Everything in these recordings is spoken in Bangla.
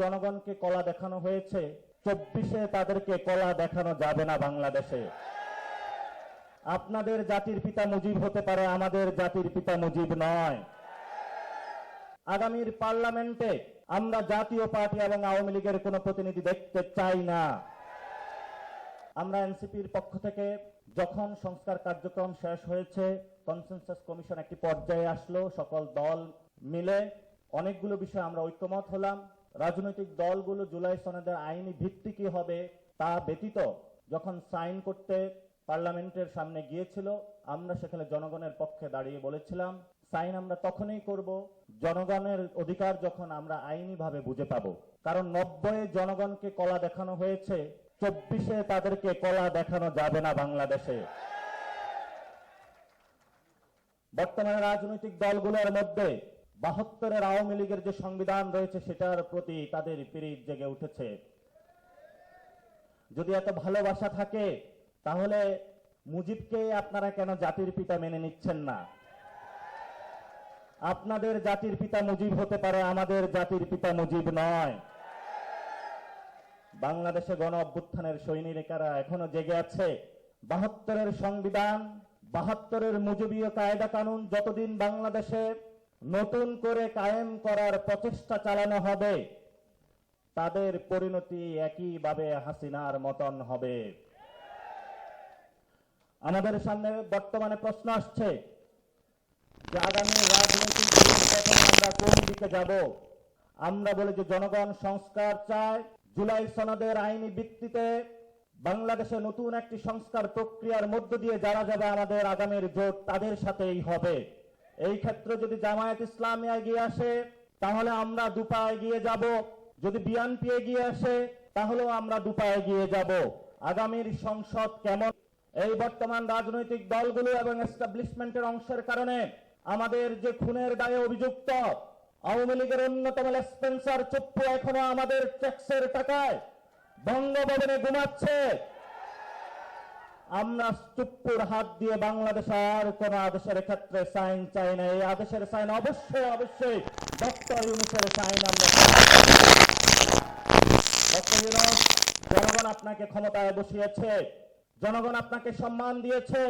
জনগণকে কলা দেখানো হয়েছে, চব্বিশে তাদেরকে কলা দেখানো যাবে না বাংলাদেশে। আপনাদের জাতির পিতা মুজিব হতে পারে, আমাদের জাতির পিতা মুজিব নয়। আগামীর পার্লামেন্টে আমরা জাতীয় পার্টি এবং আওয়ামী লীগের কোনো প্রতিনিধি দেখতে চাই না। আমরা এনসিপির পক্ষ থেকে যখন সংস্কার কার্যক্রম শেষ হয়েছে, কনসেনসাস কমিশন একটি পর্যায়ে আসলো, সকল দল মিলে। অনেকগুলো বিষয়ে আমরা ঐক্যমত হলাম। রাজনৈতিক দলগুলো জুলাই সনদের আইনি ভিত্তি কি হবে তা ব্যতীত যখন সাইন করতে পার্লামেন্টের সামনে গিয়েছিল, আমরা সেখানে জনগণের পক্ষে দাঁড়িয়ে বলেছিলাম, সাইন আমরা তখনই করব, জনগণের অধিকার যখন আমরা আইনিভাবে বুঝে পাবো। কারণ নব্বই জনগণকে কলা দেখানো হয়েছে, চব্বিশে তাদেরকে কলা দেখানো যাবে না বাংলাদেশে। বর্তমানে রাজনৈতিক দলগুলোর মধ্যে বাহাত্তরের আওয়ামী লীগের যে সংবিধান রয়েছে, সেটার প্রতি তাদের পিরিত জেগে উঠেছে। যদি এত ভালোবাসা থাকে, তাহলে মুজিবকে আপনারা কেন জাতির পিতা মেনে নিচ্ছেন না? আপনাদের জাতির পিতা মুজিব হতে পারে, আমাদের জাতির পিতা মুজিব নয়। বাংলাদেশে গণ অভ্যুত্থানের সৈনিকেরা এখনও জেগে আছে। বাহাত্তরের সংবিধান, বাহাত্তরের মুজিবীয় কায়দা কানুন যতদিন বাংলাদেশে নতুন করে কায়েম করার প্রচেষ্টা চালানো হবে, তাদের পরিণতি একইভাবে হাসিনার মতন হবে। আমাদের সামনে বর্তমানে প্রশ্ন আসছে যে আগামী রাজনৈতিক আমরা কোন দিকে যাব? আমরা বলি যে জনগণ সংস্কার চায়, জুলাই সনদের আইনি ভিত্তিতে বাংলাদেশে নতুন একটি সংস্কার প্রক্রিয়ার মধ্য দিয়ে যারা যাবে আমাদের আগামীর জোট তাদের সাথেই হবে। এই ক্ষেত্রে যদি জামায়াত ইসলামী এগিয়ে আসে, তাহলে আমরা দুপা এগিয়ে যাব। যদি বিএনপি এগিয়ে আসে, তাহলেও আমরা দুপা এগিয়ে যাব। আগামীর সংসদ কেমন? এই বর্তমান রাজনৈতিক দলগুলো এবং এস্টাবলিশমেন্টের অংশের কারণে আমাদের যে খুনের দায়ে অভিযুক্ত, আওয়ামী লীগের অন্যতম স্পেন্সার চুপ্পু এখনও আমাদের ট্যাক্সের টাকায় বঙ্গভবনে ঘুমাচ্ছে। আমরা চুপ্পুর হাত দিয়ে বাংলাদেশে আর কোন আদেশের ক্ষেত্রে সাইন চাই না। এই আদেশের সাইন অবশ্যই অবশ্যই ডক্টর ইউনুসের সাইন আমরা জনগণ আপনাকে ক্ষমতায় বসিয়েছে, জনগণ আপনাকে সম্মান দিয়েছে।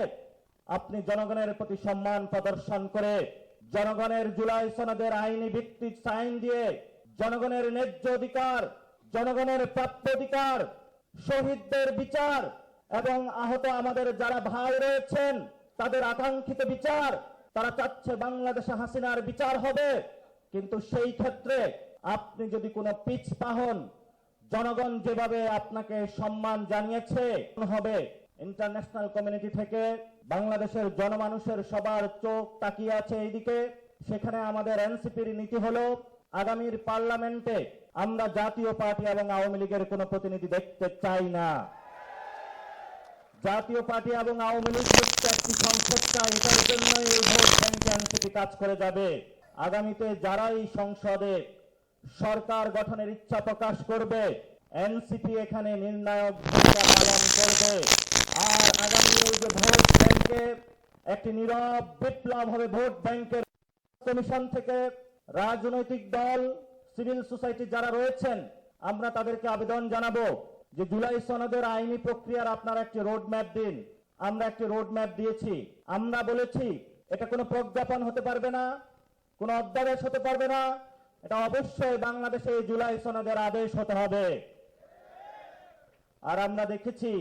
আপনি জনগণের প্রতি সম্মান প্রদর্শন করে জনগণের জুলাই সনদের আইনি ভিত্তিক সাইন দিয়ে জনগণের ন্যায্য অধিকার, জনগণের প্রাপ্য অধিকার, শহীদদের বিচার এবং আহত আমাদের যারা ভাই রয়েছেন, তাদের আকাঙ্ক্ষিত বিচার, তারা চাচ্ছে বাংলাদেশে হাসিনার বিচার হবে। কিন্তু সেই ক্ষেত্রে আপনি যদি কোনো পিছ পাহন জনগণ যেভাবে আপনাকে সম্মান জানিয়েছে হবে ইন্টারন্যাশনাল কমিউনিটি থেকে বাংলাদেশের জনমানুষের সবার চোখ তাকিয়ে আছে এইদিকে। সেখানে আমাদের এনসিপির নীতি হলো, আগামীর পার্লামেন্টে আমরা জাতীয় পার্টি এবং আওয়ামী লীগের কোনো প্রতিনিধি দেখতে চাই না। জাতীয় পার্টি এবং আওয়ামী লীগ একটি সংসদ চাই এটার জন্যই এই ভোট ব্যাংকে কাজ করে যাবে। আগামীতে যারাই সংসদে সরকার গঠনের ইচ্ছা প্রকাশ করবে, এনসিপি এখানে নির্ণায়ক ভূমিকা পালন করবে। আর আগামী এই যে ভোট ব্যাংকে একটি নীরব বিপ্লব হবে ভোট ব্যাংকের কমিশন থেকে রাজনৈতিক দল, সিভিল সোসাইটি যারা রয়েছেন, আমরা তাদেরকে আবেদন জানাব। যে জুলাই সনদের আইনি প্রক্রিয়ার আপনারা একটি রোড ম্যাপ দিন। আমরা একটি রোড ম্যাপ দিয়েছি। আমরা বলেছি, এটা কোনো প্রজ্ঞাপন হতে পারবে না, কোনো অধ্যাদেশ হতে পারবে না। এটা অবশ্যই বাংলাদেশে জুলাই সনদের আদেশ হতে হবে। আর আমরা দেখেছি